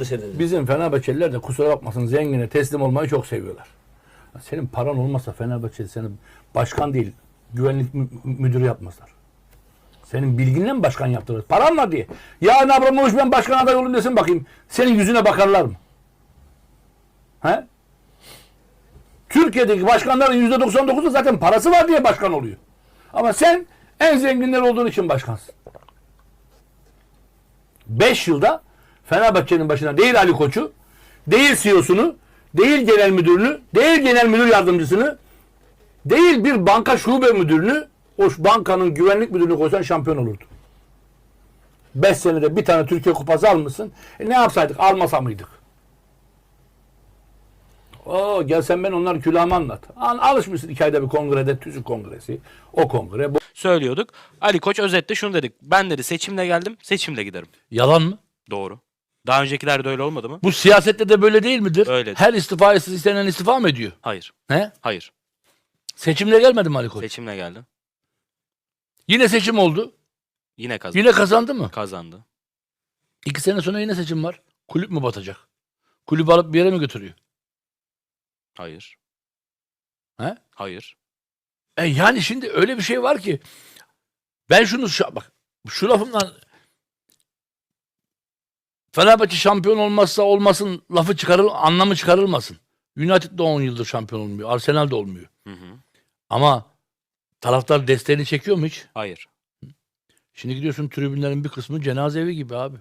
Bizim Fenerbahçeliler de kusura bakmasın zengine teslim olmayı çok seviyorlar. Senin paran olmasa Fenerbahçe seni başkan değil güvenlik mü- müdürü yapmazlar. Senin bilginle mi başkan yaptırır? Paranla diye. Ya Abramovich ben başkan aday olayım desin bakayım. Senin yüzüne bakarlar mı? He? Türkiye'deki başkanların yüzde 99'u zaten parası var diye başkan oluyor. Ama sen en zenginler olduğun için başkansın. 5 yılda Fenerbahçe'nin başına değil Ali Koç'u, değil CEO'sunu, değil genel müdürünü, değil genel müdür yardımcısını, değil bir banka şube müdürünü, o bankanın güvenlik müdürünü koysan şampiyon olurdu. 5 senede bir tane Türkiye kupası almışsın. E ne yapsaydık? Almasa mıydık? Oo, gel sen ben onları külahıma anlat. Al, alışmışsın iki ayda bir kongrede, TÜSÜ kongresi, o kongre, bu. söylüyorduk. Ali Koç özetle şunu dedik. Ben dedi seçimle geldim, seçimle giderim. Yalan mı? Doğru. Daha öncekiler de öyle olmadı mı? Bu siyasette de böyle değil midir? Öyledir. Her istifa istenen istifa mı ediyor? Hayır. He? Hayır. Seçimle gelmedi mi Ali Koç? Seçimle geldi. Yine seçim oldu. Yine kazandı. Yine kazandı mı? Kazandı. İki sene sonra yine seçim var. Kulüp mü batacak? Kulübü alıp bir yere mi götürüyor? Hayır. He? Hayır. E yani şimdi öyle bir şey var ki ben şunu şu- bak şu lafımdan Fenerbahçe şampiyon olmazsa olmasın lafı çıkarıl anlamı çıkarılmasın. United de 10 yıldır şampiyon olmuyor. Arsenal de olmuyor. Hı hı. Ama taraftar desteğini çekiyor mu hiç? Hayır. Şimdi gidiyorsun tribünlerin bir kısmı cenaze evi gibi abi.